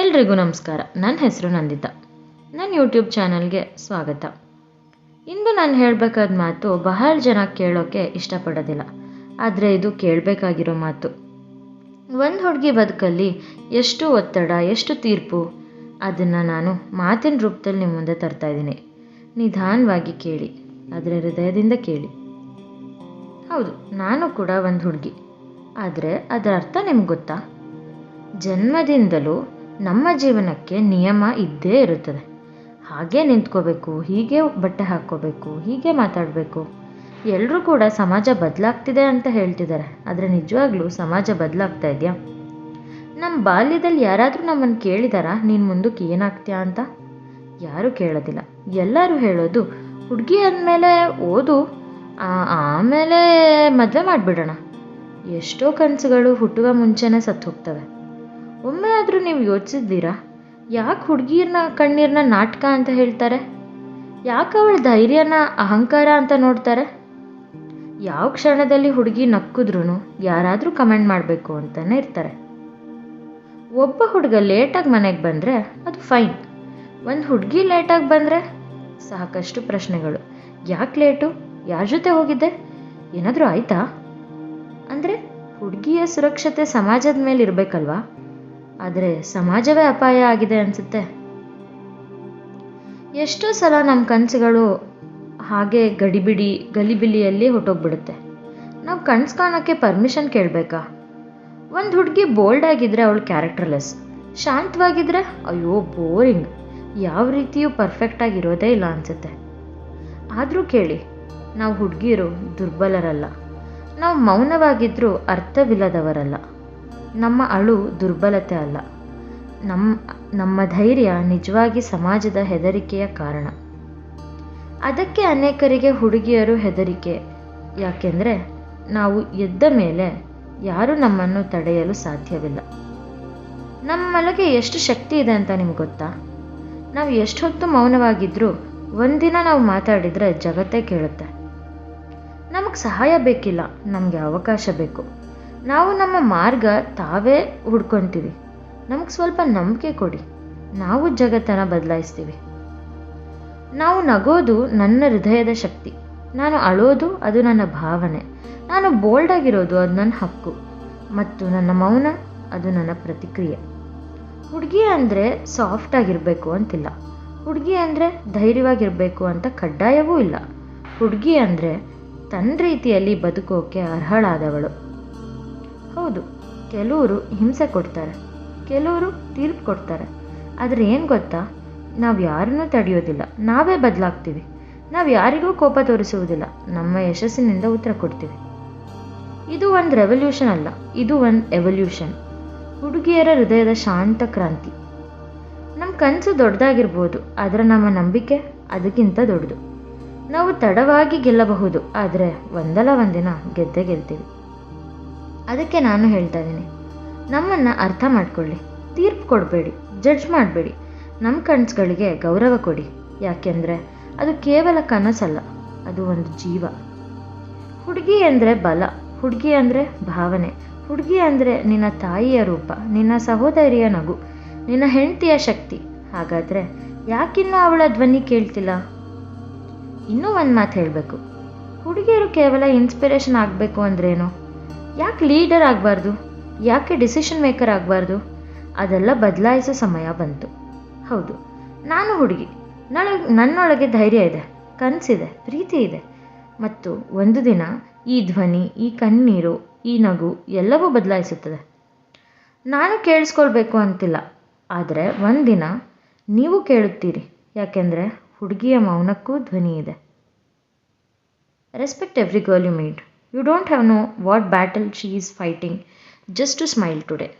ಎಲ್ರಿಗೂ ನಮಸ್ಕಾರ. ನನ್ನ ಹೆಸರು ನಂದಿತ. ನನ್ನ ಯೂಟ್ಯೂಬ್ ಚಾನಲ್ಗೆ ಸ್ವಾಗತ. ಇಂದು ನಾನು ಹೇಳಬೇಕಾದ ಮಾತು ಬಹಳ ಜನ ಕೇಳೋಕ್ಕೆ ಇಷ್ಟಪಡೋದಿಲ್ಲ. ಆದರೆ ಇದು ಕೇಳಬೇಕಾಗಿರೋ ಮಾತು. ಒಂದು ಹುಡುಗಿ ಬದುಕಲ್ಲಿ ಎಷ್ಟು ಒತ್ತಡ, ಎಷ್ಟು ತೀರ್ಪು, ಅದನ್ನು ನಾನು ಮಾತಿನ ರೂಪದಲ್ಲಿ ನಿಮ್ಮ ಮುಂದೆ ತರ್ತಾ ಇದ್ದೀನಿ. ನಿಧಾನವಾಗಿ ಕೇಳಿ. ಆದರೆ ಹೃದಯದಿಂದ ಕೇಳಿ. ಹೌದು, ನಾನು ಕೂಡ ಒಂದು ಹುಡುಗಿ. ಆದರೆ ಅದರ ಅರ್ಥ ನಿಮ್ಗೆ ಗೊತ್ತಾ? ಜನ್ಮದಿಂದಲೂ ನಮ್ಮ ಜೀವನಕ್ಕೆ ನಿಯಮ ಇದ್ದೇ ಇರುತ್ತದೆ. ಹಾಗೆ ನಿಂತ್ಕೋಬೇಕು, ಹೀಗೆ ಬಟ್ಟೆ ಹಾಕ್ಕೋಬೇಕು, ಹೀಗೆ ಮಾತಾಡಬೇಕು. ಎಲ್ಲರೂ ಕೂಡ ಸಮಾಜ ಬದಲಾಗ್ತಿದೆ ಅಂತ ಹೇಳ್ತಿದ್ದಾರೆ. ಆದರೆ ನಿಜವಾಗ್ಲೂ ಸಮಾಜ ಬದಲಾಗ್ತಾ ಇದೆಯಾ? ನಮ್ಮ ಬಾಲ್ಯದಲ್ಲಿ ಯಾರಾದರೂ ನಮ್ಮನ್ನು ಕೇಳಿದಾರಾ? ನೀನು ಮುಂದಕ್ಕೆ ಏನಾಗ್ತೀಯಾ ಅಂತ? ಯಾರೂ ಕೇಳೋದಿಲ್ಲ. ಎಲ್ಲರೂ ಹೇಳೋದು, ಹುಡುಗಿ ಅಂದಮೇಲೆ ಓದು ಆಮೇಲೆ ಮದುವೆ ಮಾಡಿಬಿಡೋಣ. ಎಷ್ಟೋ ಕನಸುಗಳು ಹುಟ್ಟುವ ಮುಂಚೆನೇ ಸತ್ತು ಹೋಗ್ತವೆ ಒಮ್ಮೆ ಆದರೂ ನೀವು ಯೋಚಿಸಿದ್ದೀರಾ? ಯಾಕೆ ಹುಡುಗಿರ್ನ ಕಣ್ಣೀರನ್ನ ನಾಟಕ ಅಂತ ಹೇಳ್ತಾರೆ? ಯಾಕೆ ಅವಳ ಧೈರ್ಯನ ಅಹಂಕಾರ ಅಂತ ನೋಡ್ತಾರೆ? ಯಾವ ಕ್ಷಣದಲ್ಲಿ ಹುಡುಗಿ ನಕ್ಕಿದ್ರೂ ಯಾರಾದರೂ ಕಮೆಂಟ್ ಮಾಡಬೇಕು ಅಂತಲೇ ಇರ್ತಾರೆ. ಒಬ್ಬ ಹುಡುಗ ಲೇಟಾಗಿ ಮನೆಗೆ ಬಂದರೆ ಅದು ಫೈನ್. ಒಂದು ಹುಡುಗಿ ಲೇಟಾಗಿ ಬಂದರೆ ಸಾಕಷ್ಟು ಪ್ರಶ್ನೆಗಳು. ಯಾಕೆ ಲೇಟು? ಯಾರ ಜೊತೆ ಹೋಗಿದ್ದೆ? ಏನಾದರೂ ಆಯ್ತಾ? ಅಂದರೆ ಹುಡುಗಿಯ ಸುರಕ್ಷತೆ ಸಮಾಜದ ಮೇಲೆ ಇರಬೇಕಲ್ವಾ? ಆದರೆ ಸಮಾಜವೇ ಅಪಾಯ ಆಗಿದೆ ಅನಿಸುತ್ತೆ. ಎಷ್ಟೋ ಸಲ ನಮ್ಮ ಕನಸುಗಳು ಹಾಗೆ ಗಡಿಬಿಡಿ, ಗಲಿಬಿಲಿಯಲ್ಲಿ ಹೊಟ್ಟೋಗ್ಬಿಡುತ್ತೆ ನಾವು ಕನ್ಸು ಕಾಣೋಕ್ಕೆ ಪರ್ಮಿಷನ್ ಕೇಳಬೇಕಾ? ಒಂದು ಹುಡುಗಿ ಬೋಲ್ಡ್ ಆಗಿದ್ರೆ ಅವಳು ಕ್ಯಾರೆಕ್ಟರ್ಲೆಸ್ ಶಾಂತವಾಗಿದ್ರೆ ಅಯ್ಯೋ ಬೋರಿಂಗ್ ಯಾವ ರೀತಿಯೂ ಪರ್ಫೆಕ್ಟ್ ಆಗಿರೋದೇ ಇಲ್ಲ ಅನಿಸುತ್ತೆ. ಆದರೂ ಕೇಳಿ, ನಾವು ಹುಡುಗಿಯರು ದುರ್ಬಲರಲ್ಲ. ನಾವು ಮೌನವಾಗಿದ್ದರೂ ಅರ್ಥವಿಲ್ಲದವರಲ್ಲ. ನಮ್ಮ ಅಳು ದುರ್ಬಲತೆ ಅಲ್ಲ. ನಮ್ಮ ನಮ್ಮ ಧೈರ್ಯ ನಿಜವಾಗಿ ಸಮಾಜದ ಹೆದರಿಕೆಯ ಕಾರಣ. ಅದಕ್ಕೆ ಅನೇಕರಿಗೆ ಹುಡುಗಿಯರು ಹೆದರಿಕೆ. ಯಾಕೆಂದರೆ ನಾವು ಎದ್ದ ಮೇಲೆ ಯಾರೂ ನಮ್ಮನ್ನು ತಡೆಯಲು ಸಾಧ್ಯವಿಲ್ಲ. ನಮ್ಮೊಳಗೆ ಎಷ್ಟು ಶಕ್ತಿ ಇದೆ ಅಂತ ನಿಮ್ಗೆ ಗೊತ್ತಾ? ನಾವು ಎಷ್ಟು ಹೊತ್ತು ಮೌನವಾಗಿದ್ದರೂ ಒಂದಿನ ನಾವು ಮಾತಾಡಿದರೆ ಜಗತ್ತೇ ಕೇಳುತ್ತೆ. ನಮಗೆ ಸಹಾಯ ಬೇಕಿಲ್ಲ, ನಮಗೆ ಅವಕಾಶ ಬೇಕು. ನಾವು ನಮ್ಮ ಮಾರ್ಗ ತಾವೇ ಹುಡ್ಕೊತೀವಿ. ನಮಗೆ ಸ್ವಲ್ಪ ನಂಬಿಕೆ ಕೊಡಿ. ನಾವು ಜಗತ್ತನ್ನು ಬದಲಾಯಿಸ್ತೀವಿ. ನಾವು ನಗೋದು ನನ್ನ ಹೃದಯದ ಶಕ್ತಿ. ನಾನು ಅಳೋದು ಅದು ನನ್ನ ಭಾವನೆ. ನಾನು ಬೋಲ್ಡ್ ಆಗಿರೋದು ಅದು ನನ್ನ ಹಕ್ಕು. ಮತ್ತು ನನ್ನ ಮೌನ ಅದು ನನ್ನ ಪ್ರತಿಕ್ರಿಯೆ. ಹುಡುಗಿ ಅಂದರೆ ಸಾಫ್ಟ್ ಆಗಿರಬೇಕು ಅಂತಿಲ್ಲ. ಹುಡುಗಿ ಅಂದರೆ ಧೈರ್ಯವಾಗಿರಬೇಕು ಅಂತ ಕಡ್ಡಾಯವೂ ಇಲ್ಲ. ಹುಡುಗಿ ಅಂದರೆ ತನ್ನ ರೀತಿಯಲ್ಲಿ ಬದುಕೋಕೆ ಅರ್ಹಳಾದವಳು. ಹೌದು ಕೆಲವರು ಹಿಂಸೆ ಕೊಡ್ತಾರೆ ಕೆಲವರು ತೀರ್ಪು ಕೊಡ್ತಾರೆ. ಆದರೆ ಏನು ಗೊತ್ತಾ? ನಾವು ಯಾರನ್ನೂ ತಡೆಯೋದಿಲ್ಲ, ನಾವೇ ಬದಲಾಗ್ತೀವಿ. ನಾವು ಯಾರಿಗೂ ಕೋಪ ತೋರಿಸುವುದಿಲ್ಲ, ನಮ್ಮ ಯಶಸ್ಸಿನಿಂದ ಉತ್ತರ ಕೊಡ್ತೀವಿ. ಇದು ಒಂದು ರೆವಲ್ಯೂಷನ್ ಅಲ್ಲ, ಇದು ಒಂದು ಎವಲ್ಯೂಷನ್ ಹುಡುಗಿಯರ ಹೃದಯದ ಶಾಂತ ಕ್ರಾಂತಿ. ನಮ್ಮ ಕನಸು ದೊಡ್ಡದಾಗಿರ್ಬೋದು, ಆದರೆ ನಮ್ಮ ನಂಬಿಕೆ ಅದಕ್ಕಿಂತ ದೊಡ್ಡದು. ನಾವು ತಡವಾಗಿ ಗೆಲ್ಲಬಹುದು, ಆದರೆ ಒಂದಲ್ಲ ಒಂದಿನ ಗೆದ್ದೇ ಗೆಲ್ತೀವಿ. ಅದಕ್ಕೆ ನಾನು ಹೇಳ್ತಾ ಇದ್ದೀನಿ. ನಮ್ಮನ್ನು ಅರ್ಥ ಮಾಡಿಕೊಳ್ಳಿ. ತೀರ್ಪು ಕೊಡಬೇಡಿ. ಜಡ್ಜ್ ಮಾಡಬೇಡಿ. ನಮ್ಮ ಕನಸುಗಳಿಗೆ ಗೌರವ ಕೊಡಿ. ಯಾಕೆಂದರೆ ಅದು ಕೇವಲ ಕನಸಲ್ಲ, ಅದು ಒಂದು ಜೀವ. ಹುಡುಗಿ ಅಂದರೆ ಬಲ, ಹುಡುಗಿ ಅಂದರೆ ಭಾವನೆ. ಹುಡುಗಿ ಅಂದರೆ ನಿನ್ನ ತಾಯಿಯ ರೂಪ, ನಿನ್ನ ಸಹೋದರಿಯ ನಗು, ನಿನ್ನ ಹೆಂಡತಿಯ ಶಕ್ತಿ. ಹಾಗಾದರೆ ಯಾಕಿನ್ನೂ ಅವಳ ಧ್ವನಿ ಕೇಳ್ತಿಲ್ಲ? ಇನ್ನೂ ಒಂದು ಮಾತು ಹೇಳಬೇಕು. ಹುಡುಗಿಯರು ಕೇವಲ ಇನ್ಸ್ಪಿರೇಷನ್ ಆಗಬೇಕು ಅಂದ್ರೇನು? ಯಾಕೆ ಲೀಡರ್ ಆಗಬಾರ್ದು? ಯಾಕೆ ಡಿಸಿಷನ್ ಮೇಕರ್ ಆಗಬಾರ್ದು? ಅದೆಲ್ಲ ಬದಲಾಯಿಸೋ ಸಮಯ ಬಂತು. ಹೌದು, ನಾನು ಹುಡುಗಿ. ನಳಗೆ ನನ್ನೊಳಗೆ ಧೈರ್ಯ ಇದೆ, ಕನಸಿದೆ, ಪ್ರೀತಿ ಇದೆ. ಮತ್ತು ಒಂದು ದಿನ ಈ ಧ್ವನಿ, ಈ ಕಣ್ಣೀರು, ಈ ನಗು ಎಲ್ಲವೂ ಬದಲಾಯಿಸುತ್ತದೆ. ನಾನು ಕೇಳಿಸ್ಕೊಳ್ಬೇಕು ಅಂತಿಲ್ಲ. ಆದರೆ ಒಂದಿನ ನೀವು ಕೇಳುತ್ತೀರಿ. ಯಾಕೆಂದರೆ ಹುಡುಗಿಯ ಮೌನಕ್ಕೂ ಧ್ವನಿ ಇದೆ. Respect every girl you meet You don't have know what battle she is fighting just to smile today.